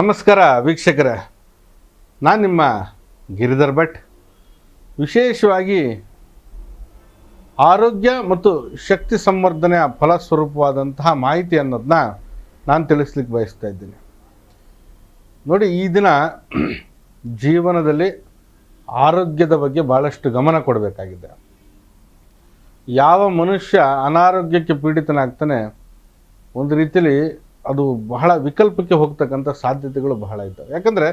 ನಮಸ್ಕಾರ ವೀಕ್ಷಕರೇ. ನಾನು ನಿಮ್ಮ ಗಿರಿಧರ್ ಭಟ್. ವಿಶೇಷವಾಗಿ ಆರೋಗ್ಯ ಮತ್ತು ಶಕ್ತಿ ಸಂವರ್ಧನೆಯ ಫಲಸ್ವರೂಪವಾದಂತಹ ಮಾಹಿತಿ ಅನ್ನೋದನ್ನ ನಾನು ತಿಳಿಸ್ಲಿಕ್ಕೆ ಬಯಸ್ತಾ ಇದ್ದೀನಿ. ನೋಡಿ, ಈ ದಿನ ಜೀವನದಲ್ಲಿ ಆರೋಗ್ಯದ ಬಗ್ಗೆ ಭಾಳಷ್ಟು ಗಮನ ಕೊಡಬೇಕಾಗಿದೆ. ಯಾವ ಮನುಷ್ಯ ಅನಾರೋಗ್ಯಕ್ಕೆ ಪೀಡಿತನಾಗ್ತಾನೆ, ಒಂದು ರೀತಿಯಲ್ಲಿ ಅದು ಬಹಳ ವಿಕಲ್ಪಕ್ಕೆ ಹೋಗ್ತಕ್ಕಂಥ ಸಾಧ್ಯತೆಗಳು ಬಹಳ ಇದ್ದಾವೆ. ಯಾಕಂದರೆ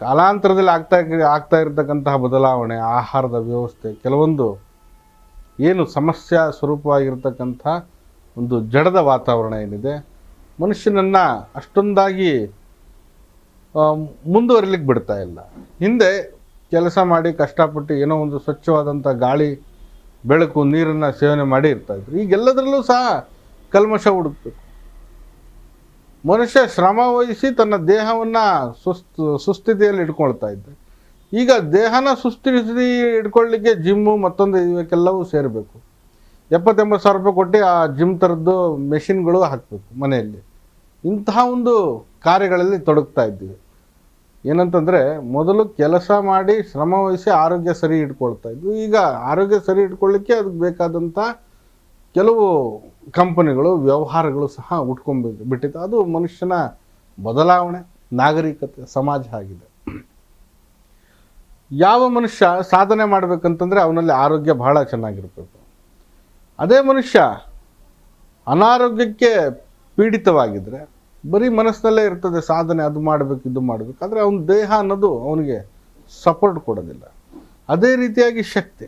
ಕಾಲಾಂತರದಲ್ಲಿ ಆಗ್ತಾ ಆಗ್ತಾ ಇರತಕ್ಕಂತಹ ಬದಲಾವಣೆ, ಆಹಾರದ ವ್ಯವಸ್ಥೆ, ಕೆಲವೊಂದು ಏನು ಸಮಸ್ಯೆ ಸ್ವರೂಪವಾಗಿರ್ತಕ್ಕಂಥ ಒಂದು ಜಡದ ವಾತಾವರಣ ಏನಿದೆ, ಮನುಷ್ಯನನ್ನು ಅಷ್ಟೊಂದಾಗಿ ಮುಂದುವರಿಲಿಕ್ಕೆ ಬಿಡ್ತಾ ಇಲ್ಲ. ಹಿಂದೆ ಕೆಲಸ ಮಾಡಿ ಕಷ್ಟಪಟ್ಟು ಏನೋ ಒಂದು ಸ್ವಚ್ಛವಾದಂಥ ಗಾಳಿ, ಬೆಳಕು, ನೀರನ್ನು ಸೇವನೆ ಮಾಡಿ ಇರ್ತಾಯಿದ್ರು ಈಗೆಲ್ಲದರಲ್ಲೂ ಸಹ ಕಲ್ಮಶ ಹುಡುಕ್ಬೇಕು ಮನುಷ್ಯ ಶ್ರಮ ವಹಿಸಿ ತನ್ನ ದೇಹವನ್ನು ಸುಸ್ತು, ಸುಸ್ಥಿತಿಯಲ್ಲಿ ಇಟ್ಕೊಳ್ತಾ ಇದ್ದ. ಈಗ ದೇಹನ ಸುಸ್ಥಿತಿ ಇಟ್ಕೊಳ್ಳಿಕ್ಕೆ ಜಿಮ್ಮು ಮತ್ತೊಂದು ಇವಕ್ಕೆಲ್ಲವೂ ಸೇರಬೇಕು. ಎಪ್ಪತ್ತೆಂಬತ್ತು ಸಾವಿರ ರೂಪಾಯಿ ಕೊಟ್ಟು ಆ ಜಿಮ್ ಥರದ್ದು ಮೆಷಿನ್ಗಳು ಹಾಕಬೇಕು ಮನೆಯಲ್ಲಿ. ಇಂತಹ ಒಂದು ಕಾರ್ಯಗಳಲ್ಲಿ ತೊಡಗ್ತಾ ಇದ್ದೀವಿ. ಏನಂತಂದರೆ ಮೊದಲು ಕೆಲಸ ಮಾಡಿ ಶ್ರಮ ವಹಿಸಿ ಆರೋಗ್ಯ ಸರಿ ಇಟ್ಕೊಳ್ತಾ ಇದ್ವಿ. ಈಗ ಆರೋಗ್ಯ ಸರಿ ಇಟ್ಕೊಳ್ಳಿಕ್ಕೆ ಅದಕ್ಕೆ ಬೇಕಾದಂಥ ಕೆಲವು ಕಂಪನಿಗಳು ವ್ಯವಹಾರಗಳು ಸಹ ಉಟ್ಕೊಂಡ್ಬಿಟ್ಟು ಬಿಟ್ಟಿತ್ತು ಅದು ಮನುಷ್ಯನ ಬದಲಾವಣೆ, ನಾಗರಿಕತೆ, ಸಮಾಜ ಆಗಿದೆ. ಯಾವ ಮನುಷ್ಯ ಸಾಧನೆ ಮಾಡಬೇಕಂತಂದರೆ ಅವನಲ್ಲಿ ಆರೋಗ್ಯ ಬಹಳ ಚೆನ್ನಾಗಿರಬೇಕು. ಅದೇ ಮನುಷ್ಯ ಅನಾರೋಗ್ಯಕ್ಕೆ ಪೀಡಿತವಾಗಿದ್ದರೆ ಬರೀ ಮನಸ್ಸಿನಲ್ಲೇ ಇರ್ತದೆ, ಸಾಧನೆ ಅದು ಮಾಡಬೇಕು, ಇದು ಮಾಡಬೇಕು. ಆದರೆ ಅವನ ದೇಹ ಅನ್ನೋದು ಅವನಿಗೆ ಸಪೋರ್ಟ್ ಕೊಡೋದಿಲ್ಲ. ಅದೇ ರೀತಿಯಾಗಿ ಶಕ್ತಿ.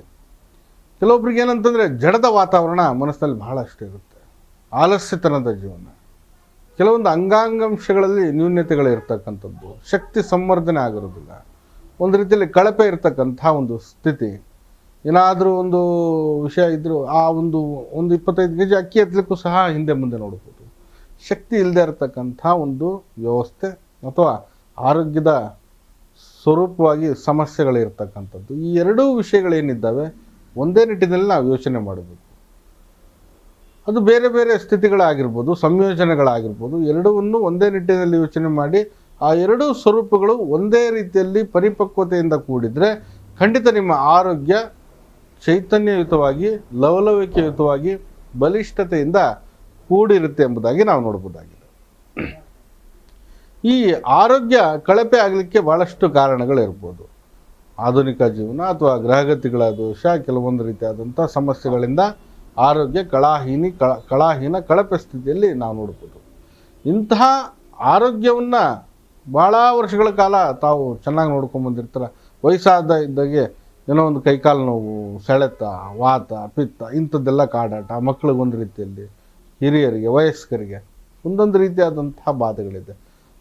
ಕೆಲವೊಬ್ರಿಗೆ ಏನಂತಂದರೆ ಜಡದ ವಾತಾವರಣ ಮನಸ್ಸಿನಲ್ಲಿ ಬಹಳಷ್ಟು ಇರುತ್ತೆ. ಆಲಸ್ಯತನದ ಜೀವನ. ಕೆಲವೊಂದು ಅಂಗಾಂಗಾಂಶಗಳಲ್ಲಿ ನ್ಯೂನ್ಯತೆಗಳು ಇರ್ತಕ್ಕಂಥದ್ದು. ಶಕ್ತಿ ಸಂವರ್ಧನೆ ಆಗಿರೋದಿಲ್ಲ ಒಂದು ರೀತಿಯಲ್ಲಿ ಕಳಪೆ ಇರತಕ್ಕಂಥ ಒಂದು ಸ್ಥಿತಿ. ಏನಾದರೂ ಒಂದು ವಿಷಯ ಇದ್ದರೂ ಆ ಒಂದು ಒಂದು ಇಪ್ಪತ್ತೈದು ಕೆ ಜಿ ಅಕ್ಕಿ ಎತ್ತಲಿಕ್ಕೂ ಸಹ ಹಿಂದೆ ಮುಂದೆ ನೋಡ್ಬೋದು. ಶಕ್ತಿ ಇಲ್ಲದೆ ಇರತಕ್ಕಂಥ ಒಂದು ವ್ಯವಸ್ಥೆ ಅಥವಾ ಆರೋಗ್ಯದ ಸ್ವರೂಪವಾಗಿ ಸಮಸ್ಯೆಗಳಿರ್ತಕ್ಕಂಥದ್ದು ಈ ಎರಡೂ ವಿಷಯಗಳೇನಿದ್ದಾವೆ? ಒಂದೇ ನಿಟ್ಟಿನಲ್ಲಿ ನಾವು ಯೋಚನೆ ಮಾಡಬೇಕು. ಅದು ಬೇರೆ ಬೇರೆ ಸ್ಥಿತಿಗಳಾಗಿರ್ಬೋದು, ಸಂಯೋಜನೆಗಳಾಗಿರ್ಬೋದು ಎರಡವನ್ನು ಒಂದೇ ನಿಟ್ಟಿನಲ್ಲಿ ಯೋಚನೆ ಮಾಡಿ, ಆ ಎರಡೂ ಸ್ವರೂಪಗಳು ಒಂದೇ ರೀತಿಯಲ್ಲಿ ಪರಿಪಕ್ವತೆಯಿಂದ ಕೂಡಿದರೆ ಖಂಡಿತ ನಿಮ್ಮ ಆರೋಗ್ಯ ಚೈತನ್ಯಯುತವಾಗಿ, ಲವಲವಿಕೆಯುತವಾಗಿ, ಬಲಿಷ್ಠತೆಯಿಂದ ಕೂಡಿರುತ್ತೆ ಎಂಬುದಾಗಿ ನಾವು ನೋಡ್ಬೋದಾಗಿದೆ. ಈ ಆರೋಗ್ಯ ಕಳಪೆ ಆಗಲಿಕ್ಕೆ ಭಾಳಷ್ಟು ಕಾರಣಗಳಿರ್ಬೋದು ಆಧುನಿಕ ಜೀವನ ಅಥವಾ ಗ್ರಹಗತಿಗಳ ದೋಷ ಕೆಲವೊಂದು ರೀತಿಯಾದಂಥ ಸಮಸ್ಯೆಗಳಿಂದ ಆರೋಗ್ಯ ಕಳಾಹೀನಿ ಕಳ, ಕಳಾಹೀನ ಕಳಪೆ ಸ್ಥಿತಿಯಲ್ಲಿ ನಾವು ನೋಡ್ಬೋದು. ಇಂತಹ ಆರೋಗ್ಯವನ್ನು ಭಾಳ ವರ್ಷಗಳ ಕಾಲ ತಾವು ಚೆನ್ನಾಗಿ ನೋಡ್ಕೊಂಬಂದಿರ್ತಾರೆ ವಯಸ್ಸಾದ ಇದ್ದಾಗೆ ಏನೋ ಒಂದು ಕೈಕಾಲು ನೋವು, ಸೆಳೆತ, ವಾತ, ಪಿತ್ತ ಇಂಥದ್ದೆಲ್ಲ ಕಾಡಾಟ ಮಕ್ಕಳಿಗೆ ಒಂದು ರೀತಿಯಲ್ಲಿ, ಹಿರಿಯರಿಗೆ, ವಯಸ್ಕರಿಗೆ ಒಂದೊಂದು ರೀತಿಯಾದಂತಹ ಬಾಧೆಗಳಿದೆ.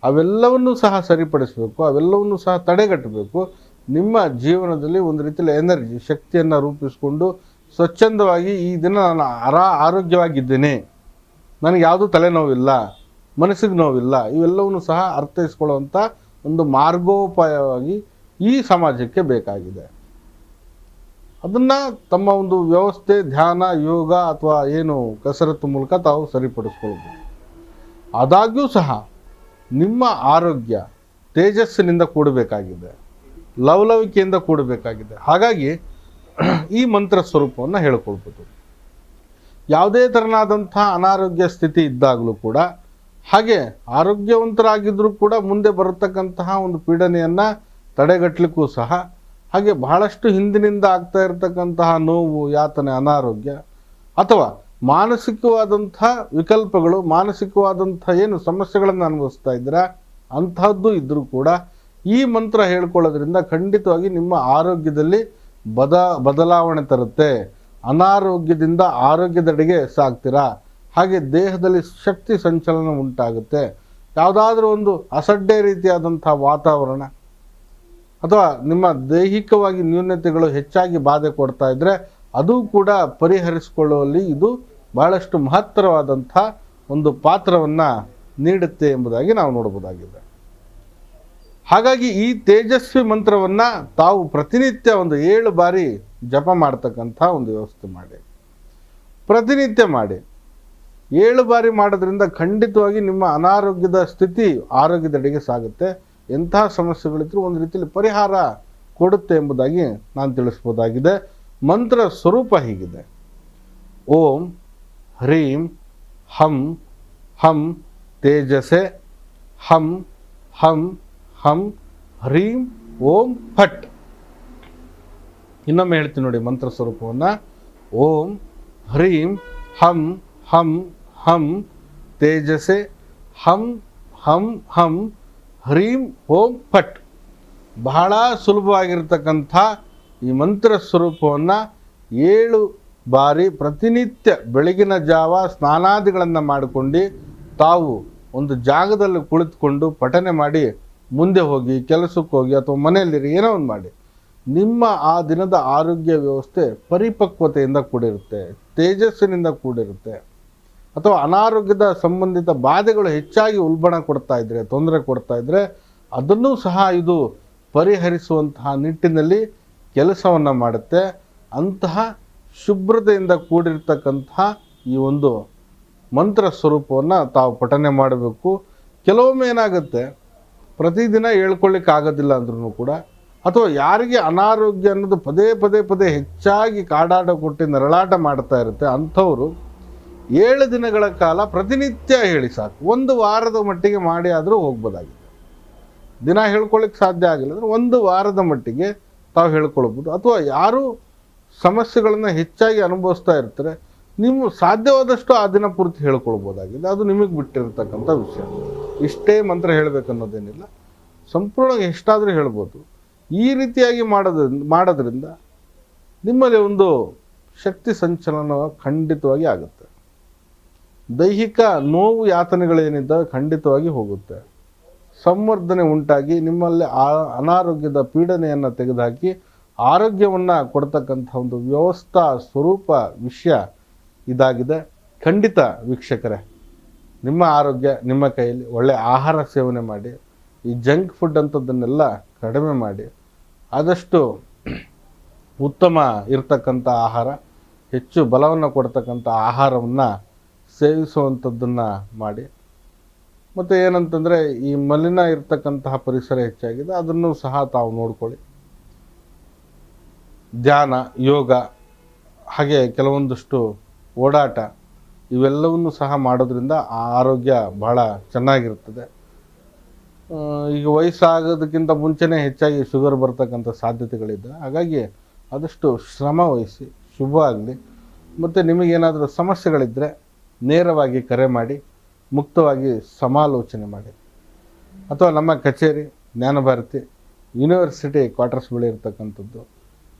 ಅವೆಲ್ಲವನ್ನೂ ಸಹ ಸರಿಪಡಿಸಬೇಕು, ಅವೆಲ್ಲವನ್ನೂ ಸಹ ತಡೆಗಟ್ಟಬೇಕು. ನಿಮ್ಮ ಜೀವನದಲ್ಲಿ ಒಂದು ರೀತಿಯಲ್ಲಿ ಎನರ್ಜಿ ಶಕ್ತಿಯನ್ನು ರೂಪಿಸಿಕೊಂಡು ಸ್ವಚ್ಛಂದವಾಗಿ ಈ ದಿನ ನಾನು ಆರಾ ಆರೋಗ್ಯವಾಗಿದ್ದೇನೆ. ನನಗೆ ಯಾವುದೂ ತಲೆನೋವಿಲ್ಲ, ಮನಸ್ಸಿಗೆ ನೋವಿಲ್ಲ, ಇವೆಲ್ಲವನ್ನು ಸಹ ಅರ್ಥೈಸ್ಕೊಳ್ಳುವಂಥ ಒಂದು ಮಾರ್ಗೋಪಾಯವಾಗಿ ಈ ಸಮಾಜಕ್ಕೆ ಬೇಕಾಗಿದೆ. ಅದನ್ನು ತಮ್ಮ ಒಂದು ವ್ಯವಸ್ಥೆ, ಧ್ಯಾನ, ಯೋಗ ಅಥವಾ ಏನು ಕಸರತ್ತು ಮೂಲಕ ತಾವು ಸರಿಪಡಿಸ್ಕೊಳ್ಬೋದು ಆದಾಗ್ಯೂ ಸಹ ನಿಮ್ಮ ಆರೋಗ್ಯ ತೇಜಸ್ಸಿನಿಂದ ಕೂಡಬೇಕಾಗಿದೆ. ಲವಲವಿಕೆಯಿಂದ ಕೂಡಬೇಕಾಗಿದೆ. ಹಾಗಾಗಿ ಈ ಮಂತ್ರ ಸ್ವರೂಪವನ್ನು ಹೇಳ್ಕೊಳ್ಬೋದು. ಯಾವುದೇ ತೆರನಾದಂಥ ಅನಾರೋಗ್ಯ ಸ್ಥಿತಿ ಇದ್ದಾಗಲೂ ಕೂಡ, ಹಾಗೆ ಆರೋಗ್ಯವಂತರಾಗಿದ್ದರೂ ಕೂಡ ಮುಂದೆ ಬರತಕ್ಕಂತಹ ಒಂದು ಪೀಡನೆಯನ್ನು ತಡೆಗಟ್ಟಲಿಕ್ಕೂ ಸಹ, ಹಾಗೆ ಬಹಳಷ್ಟು ಹಿಂದಿನಿಂದ ಆಗ್ತಾ ಇರತಕ್ಕಂತಹ ನೋವು, ಯಾತನೆ, ಅನಾರೋಗ್ಯ, ಅಥವಾ ಮಾನಸಿಕವಾದಂಥ ವಿಕಲ್ಪಗಳು, ಮಾನಸಿಕವಾದಂಥ ಏನು ಸಮಸ್ಯೆಗಳನ್ನು ಅನುಭವಿಸ್ತಾ ಇದ್ದೀರಾ ಅಂತಹದ್ದು ಇದ್ದರೂ ಕೂಡ ಈ ಮಂತ್ರ ಹೇಳ್ಕೊಳ್ಳೋದ್ರಿಂದ ಖಂಡಿತವಾಗಿ ನಿಮ್ಮ ಆರೋಗ್ಯದಲ್ಲಿ ಬದ, ಬದಲಾವಣೆ ತರುತ್ತೆ. ಅನಾರೋಗ್ಯದಿಂದ ಆರೋಗ್ಯದಡೆಗೆ ಸಾಗ್ತೀರಾ ಹಾಗೆ ದೇಹದಲ್ಲಿ ಶಕ್ತಿ ಸಂಚಲನ ಉಂಟಾಗುತ್ತೆ. ಯಾವುದಾದ್ರೂ ಒಂದು ಅಸಡ್ಡೆ ರೀತಿಯಾದಂಥ ವಾತಾವರಣ ಅಥವಾ ನಿಮ್ಮ ದೈಹಿಕವಾಗಿ ನ್ಯೂನತೆಗಳು ಹೆಚ್ಚಾಗಿ ಬಾಧೆ ಕೊಡ್ತಾ ಇದ್ದರೆ ಅದು ಕೂಡ ಪರಿಹರಿಸಿಕೊಳ್ಳುವಲ್ಲಿ ಇದು ಬಹಳಷ್ಟು ಮಹತ್ತರವಾದಂಥ ಒಂದು ಪಾತ್ರವನ್ನು ನೀಡುತ್ತೆ ಎಂಬುದಾಗಿ ನಾವು ನೋಡ್ಬೋದಾಗಿದೆ. ಹಾಗಾಗಿ ಈ ತೇಜಸ್ವಿ ಮಂತ್ರವನ್ನು ತಾವು ಪ್ರತಿನಿತ್ಯ ಒಂದು ಏಳು ಬಾರಿ ಜಪ ಮಾಡ್ತಕ್ಕಂಥ ಒಂದು ವ್ಯವಸ್ಥೆ ಮಾಡಿ. ಪ್ರತಿನಿತ್ಯ ಮಾಡಿ. ಏಳು ಬಾರಿ ಮಾಡೋದ್ರಿಂದ ಖಂಡಿತವಾಗಿ ನಿಮ್ಮ ಅನಾರೋಗ್ಯದ ಸ್ಥಿತಿ ಆರೋಗ್ಯದೆಡೆಗೆ ಸಾಗುತ್ತೆ. ಎಂತಹ ಸಮಸ್ಯೆಗಳಿದ್ರೂ ಒಂದು ರೀತಿಯಲ್ಲಿ ಪರಿಹಾರ ಕೊಡುತ್ತೆ ಎಂಬುದಾಗಿ ನಾನು ತಿಳಿಸ್ಬೋದಾಗಿದೆ. ಮಂತ್ರ ಸ್ವರೂಪ ಹೀಗಿದೆ. ಓಂ ಹ್ರೀಂ ಹಂ ಹಂ ತೇಜಸೆ ಹಂ ಹಂ ಹಂ, ಹ್ರೀಂ, ಓಂ ಫಟ್ ಇನ್ನೊಮ್ಮೆ ಹೇಳ್ತೀನಿ ನೋಡಿ ಮಂತ್ರ ಸ್ವರೂಪವನ್ನು. ಓಂ, ಹ್ರೀಂ, ಹಂ ಹಂ ಹಂ. ತೇಜಸೆ, ಹಂ ಹಂ ಹಂ. ಹ್ರೀಂ, ಓಂ ಫಟ್ ಬಹಳ ಸುಲಭವಾಗಿರ್ತಕ್ಕಂಥ ಈ ಮಂತ್ರ ಸ್ವರೂಪವನ್ನು ಏಳು ಬಾರಿ ಪ್ರತಿನಿತ್ಯ ಬೆಳಗಿನ ಜಾವ ಸ್ನಾನಾದಿಗಳನ್ನು ಮಾಡಿಕೊಂಡು ತಾವು ಒಂದು ಜಾಗದಲ್ಲಿ ಕುಳಿತುಕೊಂಡು ಪಠನೆ ಮಾಡಿ ಮುಂದೆ ಹೋಗಿ, ಕೆಲಸಕ್ಕೆ ಹೋಗಿ ಅಥವಾ ಮನೆಯಲ್ಲಿರಿ, ಏನೋ ಒಂದು ಮಾಡಿ. ನಿಮ್ಮ ಆ ದಿನದ ಆರೋಗ್ಯ ವ್ಯವಸ್ಥೆ ಪರಿಪಕ್ವತೆಯಿಂದ ಕೂಡಿರುತ್ತೆ, ತೇಜಸ್ಸಿನಿಂದ ಕೂಡಿರುತ್ತೆ. ಅಥವಾ ಅನಾರೋಗ್ಯದ ಸಂಬಂಧಿತ ಬಾಧೆಗಳು ಹೆಚ್ಚಾಗಿ ಉಲ್ಬಣ ಕೊಡ್ತಾ ಇದ್ರೆ, ತೊಂದರೆ ಕೊಡ್ತಾ ಇದ್ರೆ, ಅದನ್ನು ಸಹ ಇದು ಪರಿಹರಿಸುವಂತಹ ನಿಟ್ಟಿನಲ್ಲಿ ಕೆಲಸವನ್ನು ಮಾಡುತ್ತೆ. ಅಂತಹ ಶುಭ್ರತೆಯಿಂದ ಕೂಡಿರ್ತಕ್ಕಂತಹ ಈ ಒಂದು ಮಂತ್ರ ಸ್ವರೂಪವನ್ನು ತಾವು ಪಠನೆ ಮಾಡಬೇಕು. ಕೆಲವೊಮ್ಮೆ ಏನಾಗುತ್ತೆ ಪ್ರತಿದಿನ ಹೇಳ್ಕೊಳ್ಳಿಕ್ಕೆ ಆಗೋದಿಲ್ಲ ಅಂದ್ರೂ ಕೂಡ, ಅಥವಾ ಯಾರಿಗೆ ಅನಾರೋಗ್ಯ ಅನ್ನೋದು ಪದೇ ಪದೇ ಪದೇ ಹೆಚ್ಚಾಗಿ ಕಾಡಾಟ ಕೊಟ್ಟು ನರಳಾಟ ಮಾಡ್ತಾ ಇರುತ್ತೆ, ಅಂಥವರು ಏಳು ದಿನಗಳ ಕಾಲ ಪ್ರತಿನಿತ್ಯ ಹೇಳಿ ಸಾಕು. ಒಂದು ವಾರದ ಮಟ್ಟಿಗೆ ಮಾಡಿ ಆದರೂ ಹೋಗ್ಬೋದಾಗಿದೆ. ದಿನ ಹೇಳ್ಕೊಳ್ಳಿಕ್ಕೆ ಸಾಧ್ಯ ಆಗಿಲ್ಲ ಅಂದರೆ ಒಂದು ವಾರದ ಮಟ್ಟಿಗೆ ತಾವು ಹೇಳ್ಕೊಳ್ಬೋದು. ಅಥವಾ ಯಾರು ಸಮಸ್ಯೆಗಳನ್ನು ಹೆಚ್ಚಾಗಿ ಅನುಭವಿಸ್ತಾ ಇರ್ತಾರೆ, ನಿಮ್ಮ ಸಾಧ್ಯವಾದಷ್ಟು ಆ ದಿನ ಪೂರ್ತಿ ಹೇಳ್ಕೊಳ್ಬೋದಾಗಿದೆ. ಅದು ನಿಮಗೆ ಬಿಟ್ಟಿರತಕ್ಕಂಥ ವಿಷಯ. ಇಷ್ಟೇ ಮಂತ್ರ ಹೇಳಬೇಕನ್ನೋದೇನಿಲ್ಲ ಸಂಪೂರ್ಣ ಎಷ್ಟಾದರೂ ಹೇಳ್ಬೋದು. ಈ ರೀತಿಯಾಗಿ ಮಾಡೋದ್ರಿಂದ ಮಾಡೋದ್ರಿಂದ ನಿಮ್ಮಲ್ಲಿ ಒಂದು ಶಕ್ತಿ ಸಂಚಲನ ಖಂಡಿತವಾಗಿ ಆಗುತ್ತೆ. ದೈಹಿಕ ನೋವು ಯಾತನೆಗಳೇನಿದ್ದಾವೆ ಖಂಡಿತವಾಗಿ ಹೋಗುತ್ತೆ. ಸಂವರ್ಧನೆ ಉಂಟಾಗಿ ನಿಮ್ಮಲ್ಲಿ ಆ ಅನಾರೋಗ್ಯದ ಪೀಡನೆಯನ್ನು ತೆಗೆದುಹಾಕಿ ಆರೋಗ್ಯವನ್ನು ಕೊಡ್ತಕ್ಕಂಥ ಒಂದು ವ್ಯವಸ್ಥಾ ಸ್ವರೂಪ ವಿಷಯ ಇದಾಗಿದೆ. ಖಂಡಿತ ವೀಕ್ಷಕರೇ. ನಿಮ್ಮ ಆರೋಗ್ಯ, ನಿಮ್ಮ ಕೈಯಲ್ಲಿ ಒಳ್ಳೆಯ ಆಹಾರ ಸೇವನೆ ಮಾಡಿ, ಈ ಜಂಕ್ ಫುಡ್ ಅಂಥದ್ದನ್ನೆಲ್ಲ ಕಡಿಮೆ ಮಾಡಿ, ಆದಷ್ಟು ಉತ್ತಮ ಇರತಕ್ಕಂಥ ಆಹಾರ, ಹೆಚ್ಚು ಬಲವನ್ನು ಕೊಡ್ತಕ್ಕಂಥ ಆಹಾರವನ್ನು ಸೇವಿಸುವಂಥದ್ದನ್ನು ಮಾಡಿ. ಮತ್ತು ಏನಂತಂದರೆ, ಈ ಮಲಿನ ಇರತಕ್ಕಂತಹ ಪರಿಸರ ಹೆಚ್ಚಾಗಿದೆ, ಅದನ್ನು ಸಹ ತಾವು ನೋಡ್ಕೊಳ್ಳಿ. ಧ್ಯಾನ, ಯೋಗ, ಹಾಗೆ ಕೆಲವೊಂದಷ್ಟು ಓಡಾಟ ಇವೆಲ್ಲವನ್ನು ಸಹ ಮಾಡೋದ್ರಿಂದ ಆ ಆರೋಗ್ಯ ಬಹಳ ಚೆನ್ನಾಗಿರ್ತದೆ ಈಗ ವಯಸ್ಸಾಗೋದಕ್ಕಿಂತ ಮುಂಚೆನೇ ಹೆಚ್ಚಾಗಿ ಶುಗರ್ ಬರ್ತಕ್ಕಂಥ ಸಾಧ್ಯತೆಗಳಿದೆ. ಹಾಗಾಗಿ ಆದಷ್ಟು ಶ್ರಮ ವಹಿಸಿ, ಶುಭ ಆಗಲಿ, ಮತ್ತು ನಿಮಗೇನಾದರೂ ಸಮಸ್ಯೆಗಳಿದ್ದರೆ ನೇರವಾಗಿ ಕರೆ ಮಾಡಿ, ಮುಕ್ತವಾಗಿ ಸಮಾಲೋಚನೆ ಮಾಡಿ. ಅಥವಾ ನಮ್ಮ ಕಚೇರಿ, ಜ್ಞಾನಭಾರತಿ, ಯೂನಿವರ್ಸಿಟಿ ಕ್ವಾರ್ಟರ್ಸ್ ಬಳಿ ಇರ್ತಕ್ಕಂಥದ್ದು.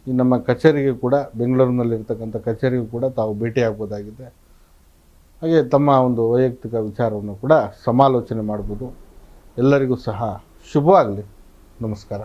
ಈ ನಮ್ಮ ಕಚೇರಿಗೆ ಕೂಡ, ಬೆಂಗಳೂರಿನಲ್ಲಿರ್ತಕ್ಕಂಥ ಕಚೇರಿಗೂ ಕೂಡ ತಾವು ಭೇಟಿಯಾಗ್ಬೋದಾಗಿದೆ. ಹಾಗೆ ತಮ್ಮ ಒಂದು ವೈಯಕ್ತಿಕ ವಿಚಾರವನ್ನು ಕೂಡ ಸಮಾಲೋಚನೆ ಮಾಡ್ಬೋದು. ಎಲ್ಲರಿಗೂ ಸಹ ಶುಭವಾಗಲಿ. ನಮಸ್ಕಾರ.